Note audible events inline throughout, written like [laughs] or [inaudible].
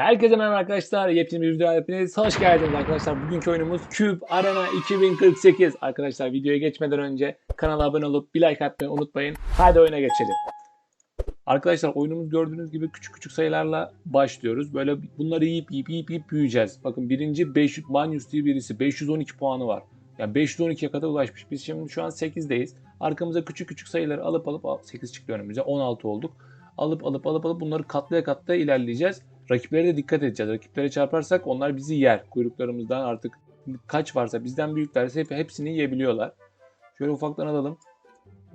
Herkese merhaba arkadaşlar. Yepyeni bir videoya hepiniz hoş geldiniz arkadaşlar. Bugünkü oyunumuz Cube Arena 2048. Arkadaşlar videoya geçmeden önce kanala abone olup bir like atmayı unutmayın. Hadi oyuna geçelim. Arkadaşlar oyunumuz gördüğünüz gibi küçük küçük sayılarla başlıyoruz. Böyle bunları yiyip yiyip yiyip, yiyip büyüyeceğiz. Bakın birinci 500, Manius diye birisi 512 puanı var. Yani 512'ye kadar ulaşmış. Biz şimdi şu an 8'deyiz. Arkamıza küçük küçük sayıları alıp alıp 8 çıktı önümüze 16 olduk. Alıp alıp alıp alıp bunları katlaya katlaya ilerleyeceğiz. Rakiplere de dikkat edeceğiz. Rakiplere çarparsak onlar bizi yer. Kuyruklarımızdan artık kaç varsa bizden büyüklerse hep, hepsini yiyebiliyorlar. Şöyle ufaktan alalım.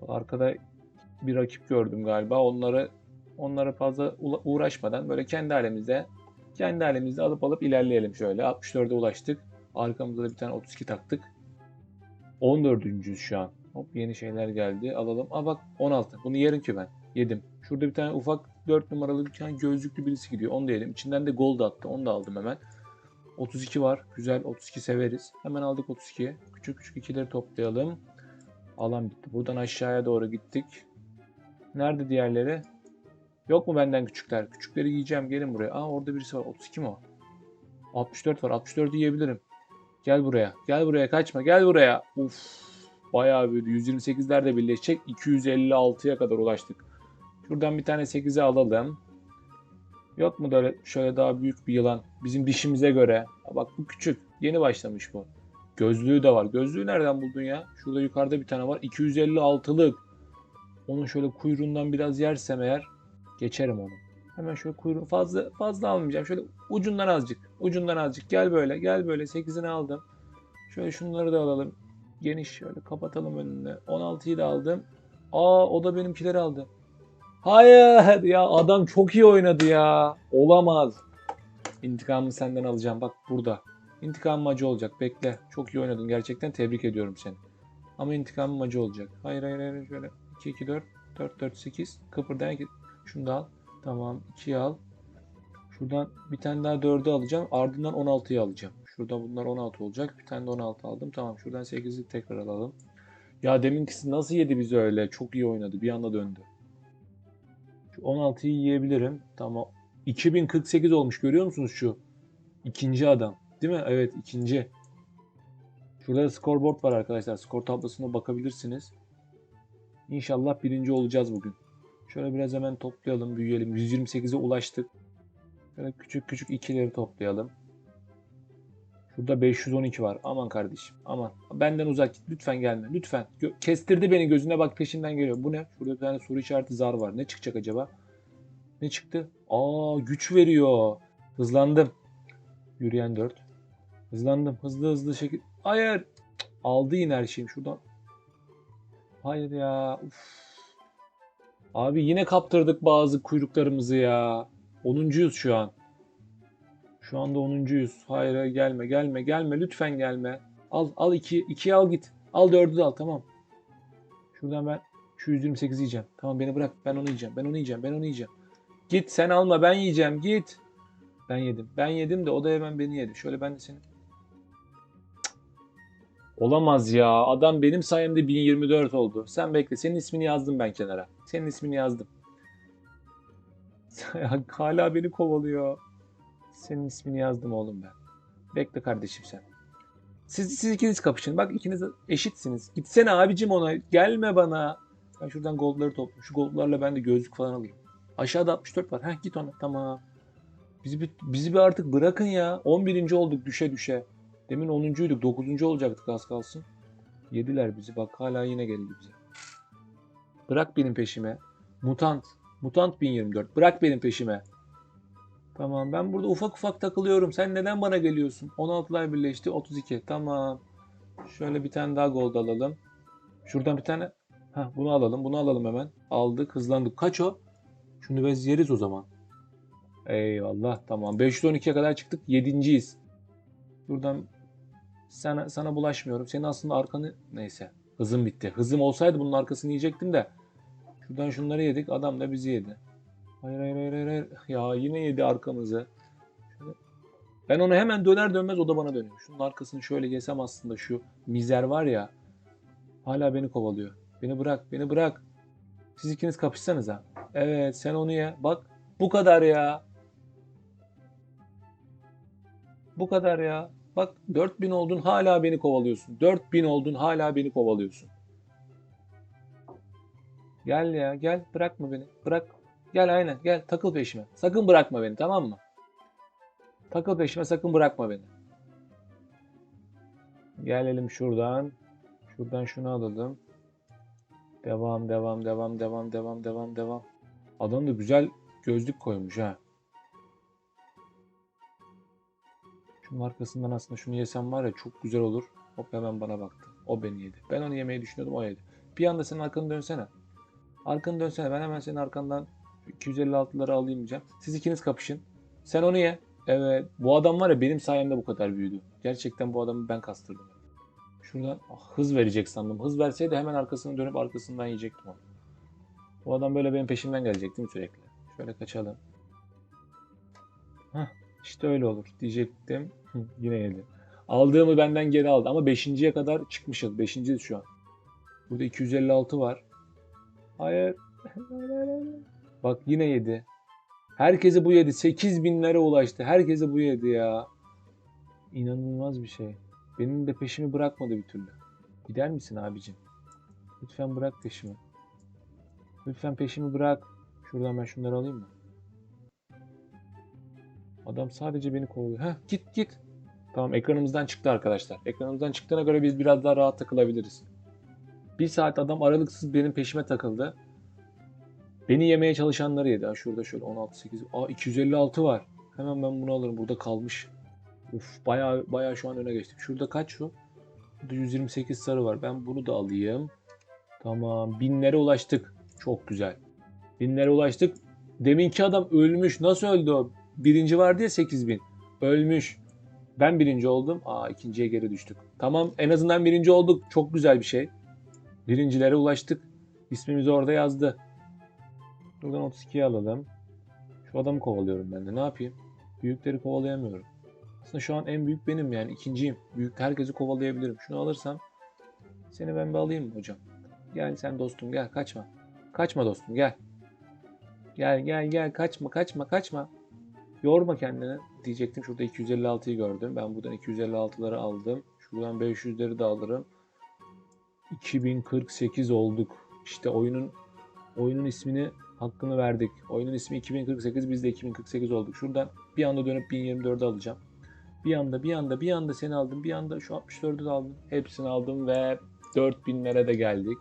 Arkada bir rakip gördüm galiba. Onları onlara fazla uğraşmadan böyle kendi halimizde kendi halimizde alıp alıp ilerleyelim şöyle. 64'e ulaştık. Arkamızda da bir tane 32 taktık. 14. şu an. Hop yeni şeyler geldi. Alalım. Aa bak 16. Bunu yerim ki ben. Yedim. Şurada bir tane ufak 4 numaralı bir tane gözlüklü birisi gidiyor. Onu da yedim. İçinden de gold attı. Onu da aldım hemen. 32 var. Güzel. 32 severiz. Hemen aldık 32. Küçük küçük ikileri toplayalım. Alan bitti. Buradan aşağıya doğru gittik. Nerede diğerleri? Yok mu benden küçükler? Küçükleri yiyeceğim. Gelin buraya. Aa orada birisi var. 32 mi o? 64 var. 64'ü yiyebilirim. Gel buraya. Gel buraya. Kaçma. Gel buraya. Uf. Bayağı büyüdü. 128'ler de birleşecek. 256'ya kadar ulaştık. Şuradan bir tane 8'e alalım. Yok mu böyle şöyle daha büyük bir yılan? Bizim dişimize göre. Bak bu küçük. Yeni başlamış bu. Gözlüğü de var. Gözlüğü nereden buldun ya? Şurada yukarıda bir tane var. 256'lık. Onun şöyle kuyruğundan biraz yersem eğer geçerim onu. Hemen şöyle kuyruğu fazla fazla almayacağım. Şöyle ucundan azıcık. Ucundan azıcık. Gel böyle. Gel böyle. 8'ini aldım. Şöyle şunları da alalım. Geniş şöyle kapatalım önüne. 16'yı da aldım. Aa o da benimkileri aldı. Hayır ya adam çok iyi oynadı ya. Olamaz. İntikamımı senden alacağım. Bak burada. İntikamım acı olacak. Bekle. Çok iyi oynadın. Gerçekten tebrik ediyorum seni. Ama intikamım acı olacak. Hayır hayır hayır. Şöyle 2 2 4 4 4 8. Kıpırdayan iki. Şunu da al. Tamam. 2'yi al. Şuradan bir tane daha 4'ü alacağım. Ardından 16'yı alacağım. Şurada bunlar 16 olacak. Bir tane de 16 aldım. Tamam. Şuradan 8'i tekrar alalım. Ya deminkisi nasıl yedi bizi öyle? Çok iyi oynadı. Bir anda döndü. Şu 16'yı yiyebilirim. Tamam. 2048 olmuş görüyor musunuz şu? İkinci adam. Değil mi? Evet ikinci. Şurada da scoreboard var arkadaşlar. Skor tablosuna bakabilirsiniz. İnşallah birinci olacağız bugün. Şöyle biraz hemen toplayalım, büyüyelim. 128'e ulaştık. Şöyle küçük küçük ikileri toplayalım. Şurada 512 var. Aman kardeşim. Aman. Benden uzak git. Lütfen gelme. Lütfen. Gö- kestirdi beni gözüne bak peşinden geliyor. Bu ne? Şurada bir tane soru işareti zar var. Ne çıkacak acaba? Ne çıktı? Aa güç veriyor. Hızlandım. Yürüyen 4. Hızlandım. Hızlı hızlı şekil. Hayır. Aldı yine her şeyim şuradan. Hayır ya. Uf. Abi yine kaptırdık bazı kuyruklarımızı ya. 10.yüz şu an. Şu anda 10.yüz. Hayır hayır, gelme gelme gelme lütfen gelme. Al al 2 2'yi al git. Al 4'ü de al tamam. Şuradan ben şu 128 yiyeceğim. Tamam beni bırak ben onu yiyeceğim. Ben onu yiyeceğim. Ben onu yiyeceğim. Git sen alma ben yiyeceğim git. Ben yedim. Ben yedim de o da hemen beni yedi. Şöyle ben de seni. Olamaz ya. Adam benim sayemde 1024 oldu. Sen bekle. Senin ismini yazdım ben kenara. Senin ismini yazdım. [laughs] Hala beni kovalıyor. Senin ismini yazdım oğlum ben. Bekle kardeşim sen. Siz, siz ikiniz kapışın. Bak ikiniz eşitsiniz. Gitsene abicim ona. Gelme bana. Ben şuradan goldları toplayayım. Şu goldlarla ben de gözlük falan alayım. Aşağıda 64 var. Heh git ona. Tamam. Bizi bir, bizi bir artık bırakın ya. 11. olduk düşe düşe. Demin 10.'uyduk. 9. olacaktık az kalsın. Yediler bizi. Bak hala yine geldi bize. Bırak benim peşime. Mutant. Mutant 1024. Bırak benim peşime. Tamam ben burada ufak ufak takılıyorum. Sen neden bana geliyorsun? 16'lar birleşti. 32. Tamam. Şöyle bir tane daha gold alalım. Şuradan bir tane. Ha bunu alalım. Bunu alalım hemen. Aldık. Hızlandık. Kaç o? Şunu biz yeriz o zaman. Eyvallah. Tamam. 512'ye kadar çıktık. 7.yiz. Buradan sana, sana bulaşmıyorum. Senin aslında arkanı... Neyse. Hızım bitti. Hızım olsaydı bunun arkasını yiyecektim de. Şuradan şunları yedik. Adam da bizi yedi. Hayır hayır hayır hayır. Ya yine yedi arkamızı. Ben onu hemen döner dönmez o da bana dönüyor. Şunun arkasını şöyle yesem aslında şu mizer var ya. Hala beni kovalıyor. Beni bırak, beni bırak. Siz ikiniz kapışsanız ha. Evet, sen onu ye. Bak, bu kadar ya. Bu kadar ya. Bak 4000 oldun hala beni kovalıyorsun. 4000 oldun hala beni kovalıyorsun. Gel ya gel bırakma beni. Bırak. Gel aynen gel takıl peşime. Sakın bırakma beni tamam mı? Takıl peşime sakın bırakma beni. Gelelim şuradan. Şuradan şunu alalım. Devam devam devam devam devam devam devam. Adam da güzel gözlük koymuş ha. Şunun arkasından aslında şunu yesem var ya çok güzel olur. Hop hemen bana baktı. O beni yedi. Ben onu yemeyi düşünüyordum o yedi. Bir anda senin arkanı dönsene. Arkanı dönsene. Ben hemen senin arkandan 256'ları alayım diyeceğim. Siz ikiniz kapışın. Sen onu ye. Evet. Bu adam var ya benim sayemde bu kadar büyüdü. Gerçekten bu adamı ben kastırdım. Şuradan ah, hız verecek sandım. Hız verseydi hemen arkasını dönüp arkasından yiyecektim onu. Bu adam böyle benim peşimden gelecek değil mi sürekli? Şöyle kaçalım. Hah, işte öyle olur diyecektim. Yine yedi. Aldığımı benden geri aldı ama 5.ye kadar çıkmışız. 5.yiz şu an. Burada 256 var. Hayır. [laughs] Bak yine yedi. Herkese bu yedi. 8000'lere ulaştı. Herkese bu yedi ya. İnanılmaz bir şey. Benim de peşimi bırakmadı bir türlü. Gider misin abicim? Lütfen bırak peşimi. Lütfen peşimi bırak. Şuradan ben şunları alayım mı? Adam sadece beni kovalıyor. Heh git git. Tamam ekranımızdan çıktı arkadaşlar. Ekranımızdan çıktığına göre biz biraz daha rahat takılabiliriz. Bir saat adam aralıksız benim peşime takıldı. Beni yemeye çalışanları yedi. Ha şurada şöyle 16 8. Aa 256 var. Hemen ben bunu alırım. Burada kalmış. Uf bayağı bayağı şu an öne geçtik. Şurada kaç şu? Burada 128 sarı var. Ben bunu da alayım. Tamam. Binlere ulaştık. Çok güzel. Binlere ulaştık. Deminki adam ölmüş. Nasıl öldü o? Birinci vardı ya 8000. Ölmüş. Ben birinci oldum. Aa ikinciye geri düştük. Tamam en azından birinci olduk. Çok güzel bir şey. Birincilere ulaştık. İsmimizi orada yazdı. Buradan 32'yi alalım. Şu adamı kovalıyorum ben de. Ne yapayım? Büyükleri kovalayamıyorum. Aslında şu an en büyük benim yani. ikinciyim. Büyük herkesi kovalayabilirim. Şunu alırsam seni ben bir alayım mı hocam? Gel sen dostum gel kaçma. Kaçma dostum gel. Gel gel gel kaçma kaçma kaçma. Yorma kendini diyecektim. Şurada 256'yı gördüm. Ben buradan 256'ları aldım. Şuradan 500'leri de alırım. 2048 olduk. İşte oyunun oyunun ismini hakkını verdik. Oyunun ismi 2048 biz de 2048 olduk. Şuradan bir anda dönüp 1024'ü alacağım. Bir anda bir anda bir anda seni aldım. Bir anda şu 64'ü de aldım. Hepsini aldım ve 4000'lere de geldik.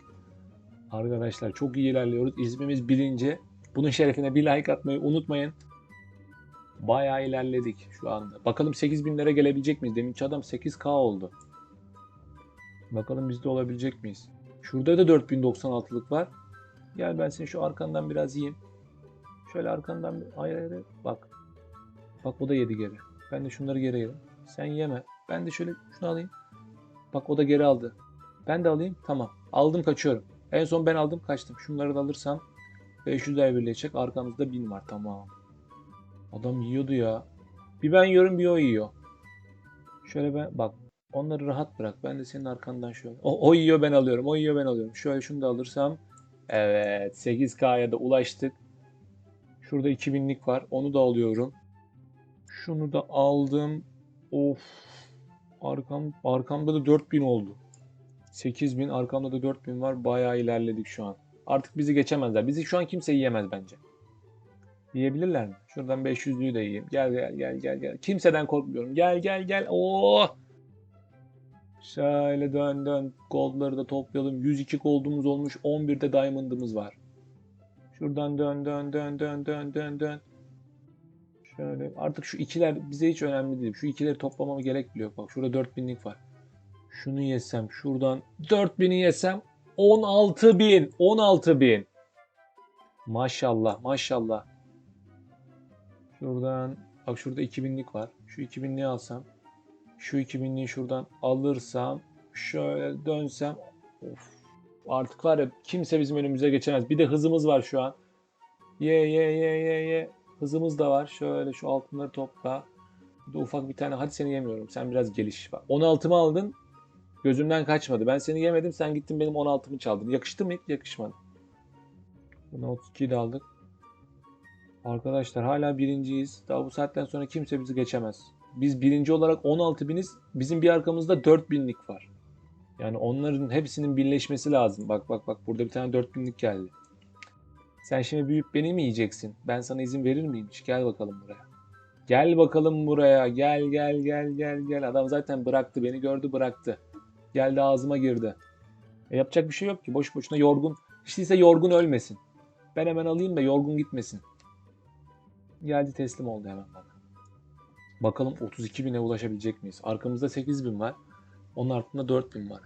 Arkadaşlar çok iyi ilerliyoruz. İsmimiz bilince bunun şerefine bir like atmayı unutmayın. Bayağı ilerledik şu anda. Bakalım 8000'lere gelebilecek miyiz? Deminki adam 8K oldu. Bakalım biz de olabilecek miyiz? Şurada da 4096'lık var. Gel ben seni şu arkandan biraz yiyeyim. Şöyle arkandan bir... Hayır. Bak. Bak o da yedi geri. Ben de şunları geri yedim. Sen yeme. Ben de şöyle şunu alayım. Bak o da geri aldı. Ben de alayım. Tamam. Aldım kaçıyorum. En son ben aldım kaçtım. Şunları da alırsam 500 daha birleşecek. Arkamızda 1000 var. Tamam. Adam yiyordu ya. Bir ben yiyorum bir o yiyor. Şöyle ben bak onları rahat bırak. Ben de senin arkandan şöyle. O, o yiyor ben alıyorum. O yiyor ben alıyorum. Şöyle şunu da alırsam. Evet 8K'ya da ulaştık. Şurada 2000'lik var. Onu da alıyorum. Şunu da aldım. Of. Arkam, arkamda da 4000 oldu. 8000 arkamda da 4000 var. Bayağı ilerledik şu an. Artık bizi geçemezler. Bizi şu an kimse yiyemez bence. Yiyebilirler mi? Şuradan 500'lüyü de yiyeyim. Gel gel gel gel gel. Kimseden korkmuyorum. Gel gel gel. Oo! Şöyle dön dön. Gold'ları da toplayalım. 102 gold'umuz olmuş. 11'de diamond'ımız var. Şuradan dön dön dön dön dön dön dön. Şöyle artık şu ikiler bize hiç önemli değil. Şu ikileri toplamama gerek bile yok. Bak şurada 4000'lik var. Şunu yesem şuradan 4000'i yesem 16000 16000 Maşallah maşallah. Şuradan bak şurada 2000'lik var. Şu 2000'liği alsam şu 2000'liği şuradan alırsam şöyle dönsem of artık var ya kimse bizim önümüze geçemez. Bir de hızımız var şu an. Ye ye ye ye ye. Hızımız da var. Şöyle şu altınları topla. Burada ufak bir tane hadi seni yemiyorum. Sen biraz geliş. Bak 16'mı aldın. Gözümden kaçmadı. Ben seni yemedim. Sen gittin benim 16'mı çaldın. Yakıştı mı? Yakışmadı. Bunu 32'yi de aldık. Arkadaşlar hala birinciyiz. Daha bu saatten sonra kimse bizi geçemez. Biz birinci olarak 16 biniz. Bizim bir arkamızda 4 binlik var. Yani onların hepsinin birleşmesi lazım. Bak bak bak burada bir tane 4 binlik geldi. Sen şimdi büyüyüp beni mi yiyeceksin? Ben sana izin verir miyim? hiç? Gel bakalım buraya. Gel bakalım buraya. Gel gel gel gel gel. Adam zaten bıraktı. Beni gördü bıraktı. Geldi ağzıma girdi. E yapacak bir şey yok ki. Boş boşuna yorgun. Hiç değilse yorgun ölmesin. Ben hemen alayım da yorgun gitmesin. Geldi teslim oldu hemen bana. Bakalım 32 bine ulaşabilecek miyiz? Arkamızda 8 bin var. Onun altında 4 bin var.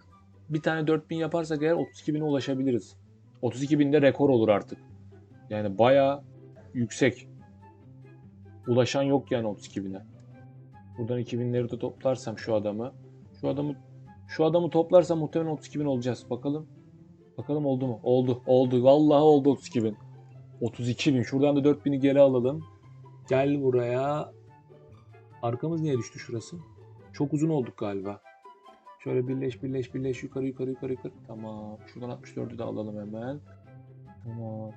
Bir tane 4 bin yaparsak eğer 32 bine ulaşabiliriz. 32 binde rekor olur artık. Yani bayağı yüksek. Ulaşan yok yani 32 bine. Buradan 2000'leri de toplarsam şu adamı. Şu adamı şu adamı toplarsam muhtemelen 32 bin olacağız. Bakalım. Bakalım oldu mu? Oldu. Oldu. Vallahi oldu 32 bin. 32 bin. Şuradan da 4 bini geri alalım. Gel buraya. Arkamız niye düştü şurası? Çok uzun olduk galiba. Şöyle birleş birleş birleş yukarı yukarı yukarı yukarı. Tamam. Şuradan 64'ü de alalım hemen. Tamam.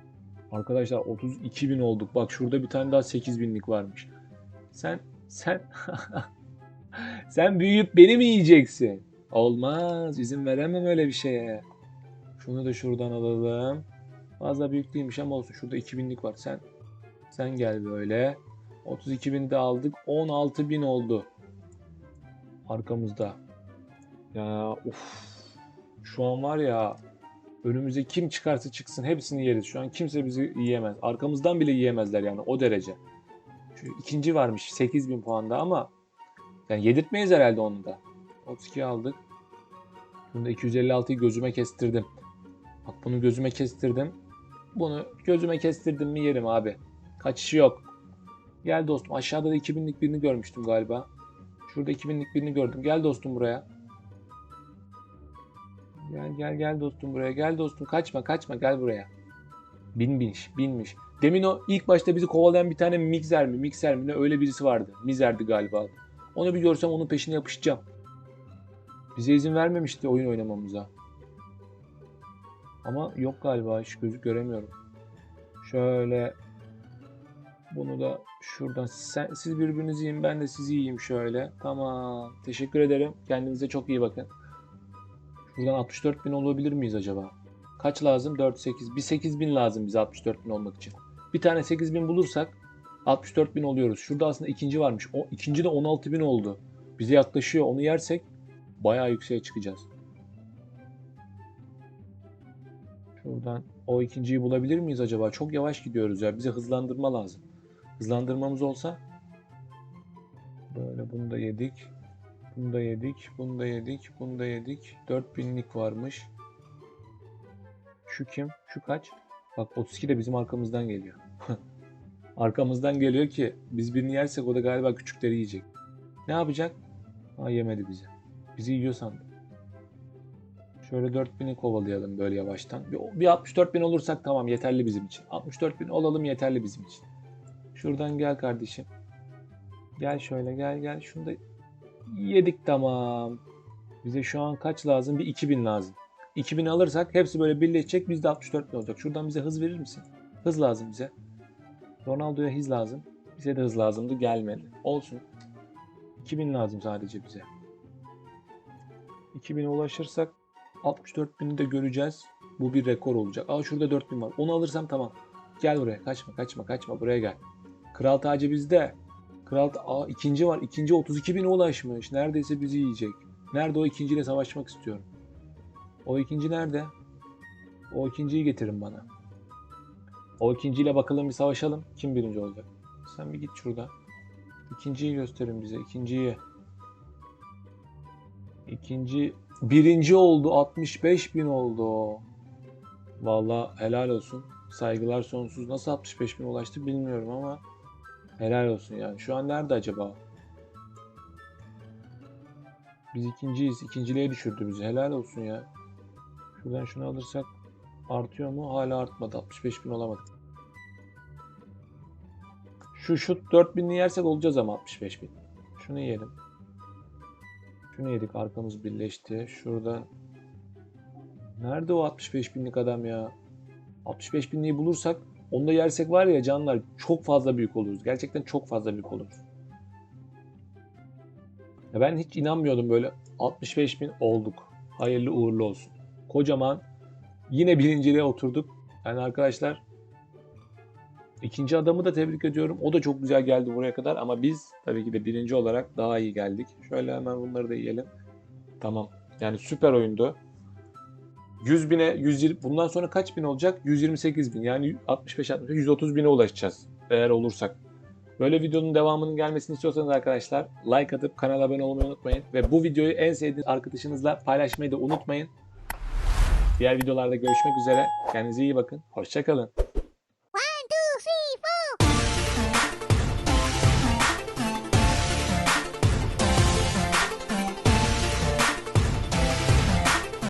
Arkadaşlar 32 bin olduk. Bak şurada bir tane daha 8 binlik varmış. Sen sen [laughs] sen büyüyüp beni mi yiyeceksin? Olmaz. izin veremem öyle bir şeye. Şunu da şuradan alalım. Fazla büyük değilmiş ama olsun. Şurada 2000'lik var. Sen sen gel böyle. 32 bin de aldık. 16 bin oldu. Arkamızda. Ya of. Şu an var ya önümüze kim çıkarsa çıksın hepsini yeriz. Şu an kimse bizi yiyemez. Arkamızdan bile yiyemezler yani o derece. Şu ikinci varmış 8000 puanda ama yani yedirtmeyiz herhalde onu da. 32 aldık. Bunu da 256'yı gözüme kestirdim. Bak bunu gözüme kestirdim. Bunu gözüme kestirdim mi yerim abi. Kaçışı yok. Gel dostum aşağıda da 2000'lik birini görmüştüm galiba. Şurada 2000'lik birini gördüm. Gel dostum buraya. Gel gel gel dostum buraya. Gel dostum kaçma kaçma gel buraya. Binmiş binmiş. Demin o ilk başta bizi kovalayan bir tane mikser mi mikser mi ne öyle birisi vardı. Mizerdi galiba. Onu bir görsem onun peşine yapışacağım. Bize izin vermemişti oyun oynamamıza. Ama yok galiba hiç gözük göremiyorum. Şöyle bunu da şuradan sen, siz birbirinizi yiyin ben de sizi yiyeyim şöyle. Tamam. Teşekkür ederim. Kendinize çok iyi bakın. Şuradan 64 bin olabilir miyiz acaba? Kaç lazım? 4, 8. Bir 8 bin lazım bize 64 bin olmak için. Bir tane 8 bin bulursak 64 bin oluyoruz. Şurada aslında ikinci varmış. O ikinci de 16 bin oldu. Bize yaklaşıyor. Onu yersek bayağı yükseğe çıkacağız. Şuradan o ikinciyi bulabilir miyiz acaba? Çok yavaş gidiyoruz ya. Bize hızlandırma lazım. Hızlandırmamız olsa böyle bunu da yedik. Bunu da yedik. Bunu da yedik. Bunu da yedik. 4000'lik varmış. Şu kim? Şu kaç? Bak 32 de bizim arkamızdan geliyor. [laughs] arkamızdan geliyor ki biz birini yersek o da galiba küçükleri yiyecek. Ne yapacak? Ha yemedi bizi. Bizi yiyor sandım. Şöyle 4000'i kovalayalım böyle yavaştan. Bir, bir 64 bin olursak tamam yeterli bizim için. 64 bin olalım yeterli bizim için. Şuradan gel kardeşim. Gel şöyle gel gel. Şunu da yedik tamam. Bize şu an kaç lazım? Bir 2000 lazım. 2000 alırsak hepsi böyle birleşecek. Bizde 64 bin olacak. Şuradan bize hız verir misin? Hız lazım bize. Ronaldo'ya hız lazım. Bize de hız lazımdı. Gelmedi. Olsun. 2000 lazım sadece bize. 2000'e ulaşırsak 64 bini de göreceğiz. Bu bir rekor olacak. Aa şurada 4000 var. Onu alırsam tamam. Gel buraya. Kaçma kaçma kaçma. Buraya gel. Kral tacı bizde. Kral Aa ikinci var. İkinci 32 bine ulaşmış. Neredeyse bizi yiyecek. Nerede o ikinciyle savaşmak istiyorum. O ikinci nerede? O ikinciyi getirin bana. O ikinciyle bakalım bir savaşalım. Kim birinci olacak? Sen bir git şurada. İkinciyi gösterin bize. İkinciyi. İkinci birinci oldu. 65 bin oldu. Vallahi helal olsun. Saygılar sonsuz. Nasıl 65 bin ulaştı bilmiyorum ama helal olsun yani. Şu an nerede acaba? Biz ikinciyiz. İkinciliğe düşürdü bizi. Helal olsun ya. Şuradan şunu alırsak artıyor mu? Hala artmadı. 65 bin olamadık. Şu şut 4000'li yersek olacağız ama 65 bin. Şunu yiyelim. Şunu yedik. Arkamız birleşti. Şurada. Nerede o 65 binlik adam ya? 65 binliği bulursak Onu da yersek var ya canlar çok fazla büyük oluruz. Gerçekten çok fazla büyük oluruz. Ya ben hiç inanmıyordum böyle 65 bin olduk. Hayırlı uğurlu olsun. Kocaman yine birinciliğe oturduk. Yani arkadaşlar ikinci adamı da tebrik ediyorum. O da çok güzel geldi buraya kadar ama biz tabii ki de birinci olarak daha iyi geldik. Şöyle hemen bunları da yiyelim. Tamam. Yani süper oyundu. 100 bine 120 bundan sonra kaç bin olacak? 128 bin yani 65 65 130 bine ulaşacağız eğer olursak. Böyle videonun devamının gelmesini istiyorsanız arkadaşlar like atıp kanala abone olmayı unutmayın ve bu videoyu en sevdiğiniz arkadaşınızla paylaşmayı da unutmayın. Diğer videolarda görüşmek üzere. Kendinize iyi bakın. Hoşçakalın.